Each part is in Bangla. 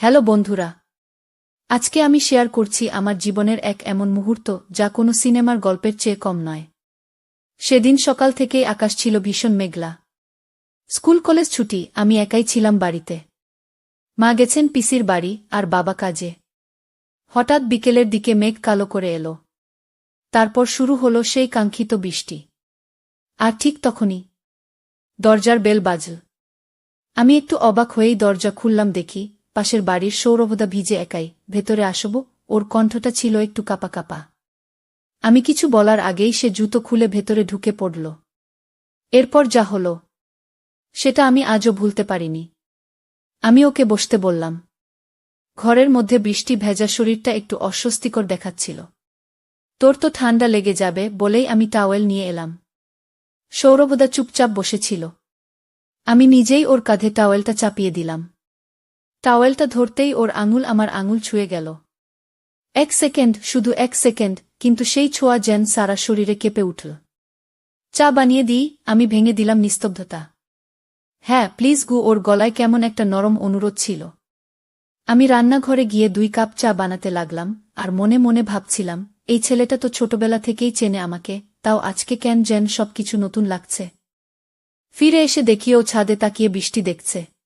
হ্যালো বন্ধুরা। আজকে আমি শেয়ার করছি আমার জীবনের এক এমন মুহূর্ত যা কোনো সিনেমার গল্পের চেয়ে কম নয়। সেদিন সকাল থেকেই আকাশ ছিল ভীষণ মেঘলা। স্কুল কলেজ ছুটি, আমি একাই ছিলাম বাড়িতে। মা গেছেন পিসির বাড়ি আর বাবা কাজে। হঠাৎ বিকেলের দিকে মেঘ কালো করে এলো। তারপর শুরু হলো সেই কাঙ্ক্ষিত বৃষ্টি। আর ঠিক তখনই দরজার বেল বাজল। আমি একটু অবাক হয়েই দরজা খুললাম দেখি পাশের বাড়ির সৌরভদা ভিজে একাই, ভেতরে আসব, ওর কণ্ঠটা ছিল একটু কাপা কাপা। আমি কিছু বলার আগেই সে জুতো খুলে ভেতরে ঢুকে পড়ল। এরপর যা হল, সেটা আমি আজও ভুলতে পারিনি। আমি ওকে বসতে বললাম। ঘরের মধ্যে বৃষ্টি ভেজা শরীরটা একটু অস্বস্তিকর দেখাচ্ছিল। তোর তো ঠান্ডা লেগে যাবে বলেই আমি টাওয়েল নিয়ে এলাম। সৌরভদা চুপচাপ বসেছিল। আমি নিজেই ওর কাঁধে টাওয়েলটা চাপিয়ে দিলাম। টাওয়েলটা ধরতেই ওর আঙুল আমার আঙুল ছুঁয়ে গেল। এক সেকেন্ড, শুধু এক সেকেন্ড, কিন্তু সেই ছোঁয়া যেন সারা শরীরে কেঁপে উঠল। চা বানিয়ে দিই, আমি ভেঙে দিলাম নিস্তব্ধতা। হ্যাঁ প্লিজ গু, ওর গলায় কেমন একটা নরম অনুরোধ ছিল। আমি রান্নাঘরে গিয়ে দুই কাপ চা বানাতে লাগলাম, আর মনে মনে ভাবছিলাম, এই ছেলেটা তো ছোটবেলা থেকেই চেনে আমাকে, তাও আজকে কেন যেন সবকিছু নতুন লাগছে। ফিরে এসে দেখি ও ছাদে তাকিয়ে বৃষ্টি দেখছে।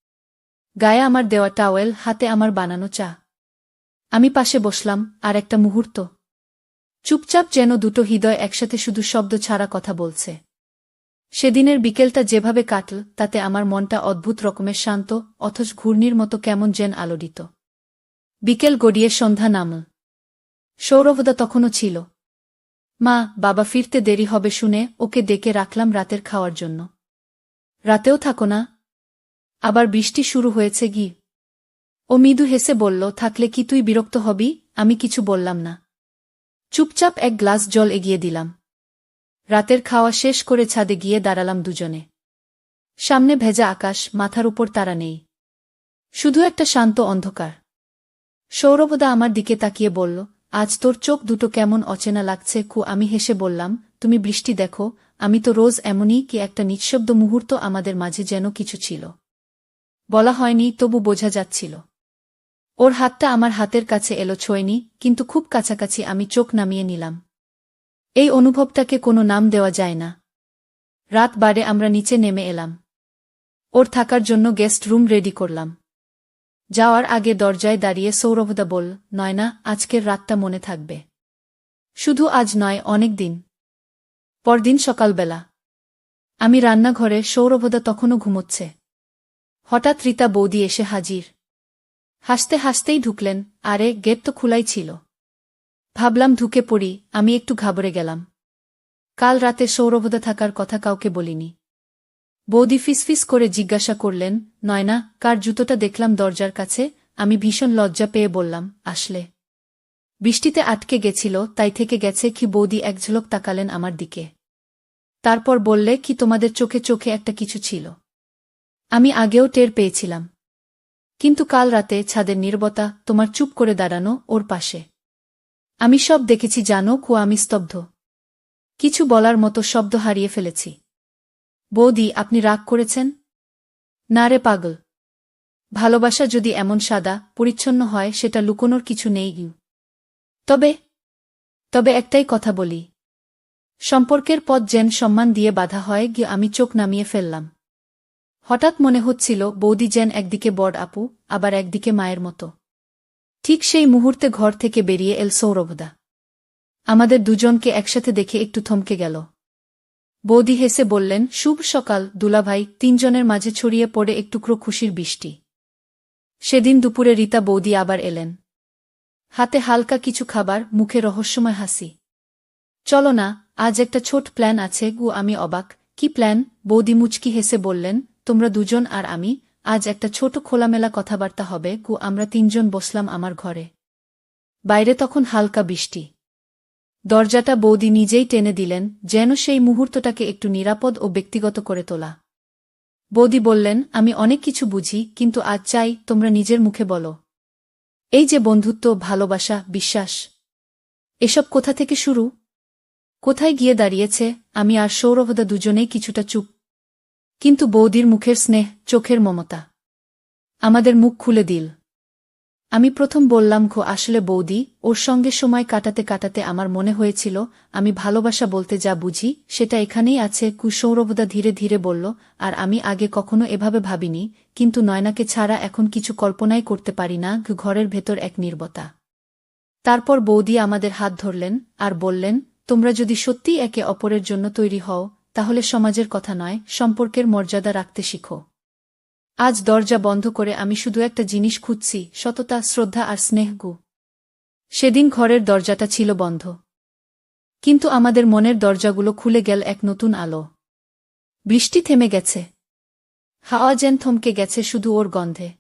গায়ে আমার দেওয়া টাওয়েল হাতে আমার বানানো চা। আমি পাশে বসলাম, আর একটা মুহূর্ত। চুপচাপ যেন দুটো হৃদয় একসাথে শুধু শব্দ ছাড়া কথা বলছে। সেদিনের বিকেলটা যেভাবে কাটল, তাতে আমার মনটা অদ্ভুত রকমের শান্ত, অথচ ঘূর্ণির মতো কেমন যেন আলোড়িত। বিকেল গড়িয়ে সন্ধ্যা নামল। সৌরভদা তখনও ছিল। মা, বাবা ফিরতে দেরি হবে শুনে ওকে ডেকে রাখলাম রাতের খাওয়ার জন্য। রাতেও থাকো না আবার বৃষ্টি শুরু হয়েছে গি। ও মৃদু হেসে বলল, থাকলে কি তুই বিরক্ত হবি? আমি কিছু বললাম না। চুপচাপ এক গ্লাস জল এগিয়ে দিলাম। রাতের খাওয়া শেষ করে ছাদে গিয়ে দাঁড়ালাম দুজনে। সামনে ভেজা আকাশ, মাথার উপর তারা নেই। শুধু একটা শান্ত অন্ধকার। সৌরভদা আমার দিকে তাকিয়ে বলল, আজ তোর চোখ দুটো কেমন অচেনা লাগছে কু। আমি হেসে বললাম, তুমি বৃষ্টি দেখো, আমি তো রোজ এমনই কি একটা নিঃশব্দ মুহূর্ত আমাদের মাঝে যেন কিছু ছিল। বলা হয়নি, তবু বোঝা যাচ্ছিল। ওর হাতটা আমার হাতের কাছে এলো ছোয়নি, কিন্তু খুব কাছাকাছি আমি চোখ নামিয়ে নিলাম। এই অনুভবটাকে কোনো নাম দেওয়া যায় না। রাত বারে আমরা নিচে নেমে এলাম। ওর থাকার জন্য গেস্ট রুম রেডি করলাম। যাওয়ার আগে দরজায় দাঁড়িয়ে সৌরভদা বল নয়না, আজকের রাতটা মনে থাকবে। শুধু আজ নয়, অনেক দিন। পরদিন সকালবেলা। আমি রান্নাঘরে সৌরভদা তখনও ঘুমোচ্ছে। হঠাৎ রীতা বৌদি এসে হাজির। হাসতে হাসতেই ঢুকলেন, আরে গেট তো খোলাই ছিল। ভাবলাম ঢুকে পড়ি, আমি একটু ঘাবড়ে গেলাম। কাল রাতে সৌরভদা থাকার কথা কাউকে বলিনি। বৌদি ফিসফিস করে জিজ্ঞাসা করলেন, নয়না, কার জুতোটা দেখলাম দরজার কাছে? আমি ভীষণ লজ্জা পেয়ে বললাম, আসলে। বৃষ্টিতে আটকে গেছিল, তাই থেকে গেছে কি বৌদি এক ঝলক তাকালেন আমার দিকে। তারপর বললে, কি তোমাদের চোখে চোখে একটা কিছু ছিল? আমি আগেও টের পেয়েছিলাম। কিন্তু কাল রাতে ছাদের নির্বতা তোমার চুপ করে দাঁড়ানো ওর পাশে। আমি সব দেখেছি, জানো কু আমি স্তব্ধ। কিছু বলার মতো শব্দ হারিয়ে ফেলেছি। বৌদি, আপনি রাগ করেছেন? না রে পাগল। ভালোবাসা যদি এমন সাদা, পরিচ্ছন্ন হয়, সেটা লুকোনোর কিছু নেই তবে তবে একটাই কথা বলি। সম্পর্কের পথ যেন সম্মান দিয়ে বাধা হয়, গিয়ে আমি চোখ নামিয়ে ফেললাম। হঠাৎ মনে হচ্ছিল বৌদি যেন একদিকে বড় আপু, আবার একদিকে মায়ের মতো। ঠিক সেই মুহূর্তে ঘর থেকে বেরিয়ে এল সৌরভদা। আমাদের দুজনকে একসাথে দেখে একটু থমকে গেল। বৌদি হেসে বললেন, শুভ সকাল, দুলাভাই। তিনজনের মাঝে ছড়িয়ে পড়ে একটুকরো খুশির বৃষ্টি। সেদিন দুপুরে রীতা বৌদি আবার এলেন। হাতে হালকা কিছু খাবার, মুখে রহস্যময় হাসি। চলো না, আজ একটা ছোট প্ল্যান আছে গু, আমি অবাক। কি প্ল্যান? বৌদি মুচকি হেসে বললেন তোমরা দুজন আর আমি, আজ একটা ছোট খোলামেলা কথাবার্তা হবে গু আমরা তিনজন বসলাম আমার ঘরে। বাইরে তখন হালকা বৃষ্টি। দরজাটা বৌদি নিজেই টেনে দিলেন, যেন সেই মুহূর্তটাকে একটু নিরাপদ ও ব্যক্তিগত করে তোলা। বৌদি বললেন, আমি অনেক কিছু বুঝি, কিন্তু আজ চাই তোমরা নিজের মুখে বলো। এই যে বন্ধুত্ব, ভালোবাসা, বিশ্বাস, এসব কোথা থেকে শুরু? কোথায় গিয়ে দাঁড়িয়েছে? আমি আর সৌরভদা দুজনেই কিছুটা চুপ কিন্তু বৌদির মুখের স্নেহ, চোখের মমতা। আমাদের মুখ খুলে দিল। আমি প্রথম বললাম খো আসলে বৌদি, ওর সঙ্গে সময় কাটাতে কাটাতে আমার মনে হয়েছিল, আমি ভালোবাসা বলতে যা বুঝি, সেটা এখানেই আছে, কুসৌরভদা ধীরে ধীরে বলল, আর আমি আগে কখনো এভাবে ভাবিনি, কিন্তু নয়নাকে ছাড়া এখন কিছু কল্পনাই করতে পারি না ঘরের ভেতর এক নির্বতা। তারপর বৌদি আমাদের হাত ধরলেন, আর বললেন, তোমরা যদি সত্যিই একে অপরের জন্য তৈরি হও তাহলে সমাজের কথা নয়, সম্পর্কের মর্যাদা রাখতে শিখো। আজ দরজা বন্ধ করে আমি শুধু একটা জিনিস খুঁজছি, সততা, শ্রদ্ধা আর স্নেহগু। সেদিন ঘরের দরজাটা ছিল বন্ধ। কিন্তু আমাদের মনের দরজাগুলো খুলে গেল এক নতুন আলো। বৃষ্টি থেমে গেছে। হাওয়া যেন থমকে গেছে শুধু ওর গন্ধে।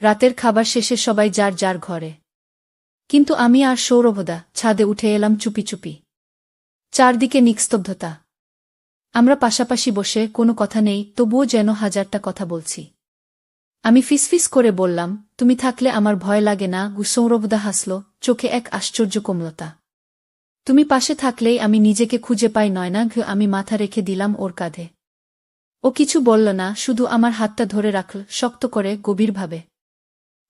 রাতের খাবার শেষে সবাই যার যার ঘরে। কিন্তু আমি আর সৌরভদা ছাদে উঠে এলাম চুপি চুপি। চারদিকে নিস্তব্ধতা। আমরা পাশাপাশি বসে কোনো কথা নেই, তবুও যেন হাজারটা কথা বলছি। আমি ফিসফিস করে বললাম, তুমি থাকলে আমার ভয় লাগে না গুসৌরভদা হাসল, চোখে এক আশ্চর্য কোমলতা। তুমি পাশে থাকলেই আমি নিজেকে খুঁজে পাই, নয় না ঘু আমি মাথা রেখে দিলাম ওর কাঁধে। ও কিছু বলল না, শুধু আমার হাতটা ধরে রাখল, শক্ত করে, গভীরভাবে।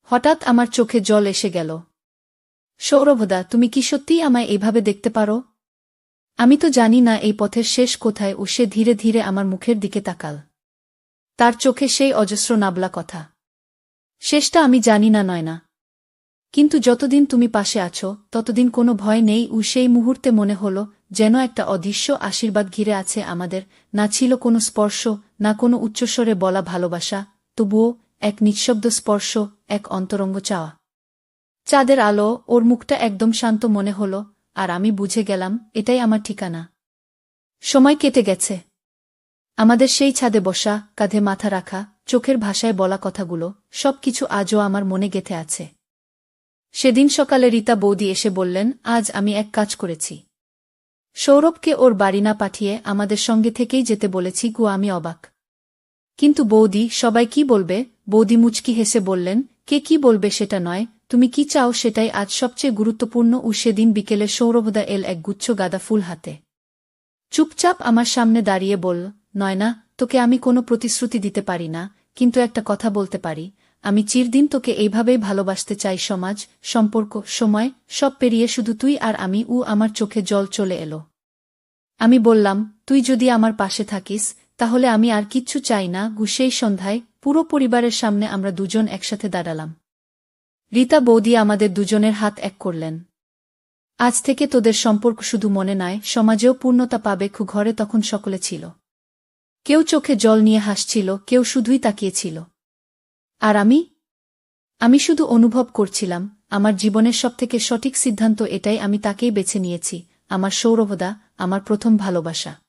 হঠাৎ আমার চোখে জল এসে গেল। সৌরভদা, তুমি কি সত্যিই আমায় এভাবে দেখতে পারো? আমি তো জানি না এই পথের শেষ কোথায় ও সে ধীরে ধীরে আমার মুখের দিকে তাকাল। তার চোখে সেই অজস্র নাবলা কথা। শেষটা আমি জানি না নয় না। কিন্তু যতদিন তুমি পাশে আছো, ততদিন কোনো ভয় নেই ও সেই মুহূর্তে মনে হল যেন একটা অদৃশ্য আশীর্বাদ ঘিরে আছে আমাদের, না ছিল কোনো স্পর্শ, না কোনো উচ্চস্বরে বলা ভালোবাসা, তবুও এক নিঃশব্দ স্পর্শ, এক অন্তরঙ্গ চাওয়া। চাঁদের আলো, ওর মুখটা একদম শান্ত মনে হল আর আমি বুঝে গেলাম, এটাই আমার ঠিকানা। সময় কেটে গেছে। আমাদের সেই ছাদে বসা, কাঁধে মাথা রাখা, চোখের ভাষায় বলা কথাগুলো সব কিছু আজও আমার মনে গেথে আছে। সেদিন সকালে রীতা বৌদি এসে বললেন, আজ আমি এক কাজ করেছি। সৌরভকে ওর বাড়ি না পাঠিয়ে আমাদের সঙ্গে থেকেই যেতে বলেছি গু, আমি অবাক। কিন্তু বৌদি, সবাই কি বলবে? বৌদি মুচকি হেসে বললেন, কে কি বলবে সেটা নয় তুমি কি চাও সেটাই আজ সবচেয়ে গুরুত্বপূর্ণ ও সেদিন বিকেলে সৌরভদা এল এক গুচ্ছ গাদা ফুল হাতে। চুপচাপ আমার সামনে দাঁড়িয়ে বল নয়না, তোকে আমি কোনো প্রতিশ্রুতি দিতে পারি না, কিন্তু একটা কথা বলতে পারি। আমি চিরদিন তোকে এইভাবেই ভালোবাসতে চাই, সমাজ, সম্পর্ক, সময়, সব পেরিয়ে শুধু তুই আর আমি উ আমার চোখে জল চলে এলো। আমি বললাম, তুই যদি আমার পাশে থাকিস, তাহলে আমি আর কিচ্ছু চাই না, গু সেই সন্ধ্যায় পুরো পরিবারের সামনে আমরা দুজন একসাথে দাঁড়ালাম। রীতা বৌদি আমাদের দুজনের হাত এক করলেন। আজ থেকে তোদের সম্পর্ক শুধু মনে নয় সমাজেও পূর্ণতা পাবে খু ঘরে তখন সকলে ছিল। কেউ চোখে জল নিয়ে হাসছিল, কেউ শুধুই তাকিয়েছিল। আর আমি? আমি শুধু অনুভব করছিলাম, আমার জীবনের সবথেকে সঠিক সিদ্ধান্ত এটাই আমি তাকেই বেছে নিয়েছি, আমার সৌরভদা, আমার প্রথম ভালোবাসা।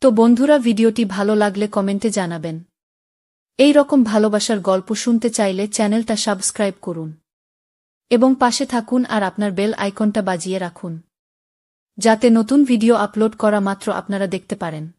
তো বন্ধুরা, ভিডিওটি ভালো লাগলে কমেন্টে জানাবেন। এই রকম ভালোবাসার গল্প শুনতে চাইলে চ্যানেলটা সাবস্ক্রাইব করুন। এবং পাশে থাকুন আর আপনার বেল আইকনটা বাজিয়ে রাখুন। যাতে নতুন ভিডিও আপলোড করা মাত্র আপনারা দেখতে পারেন।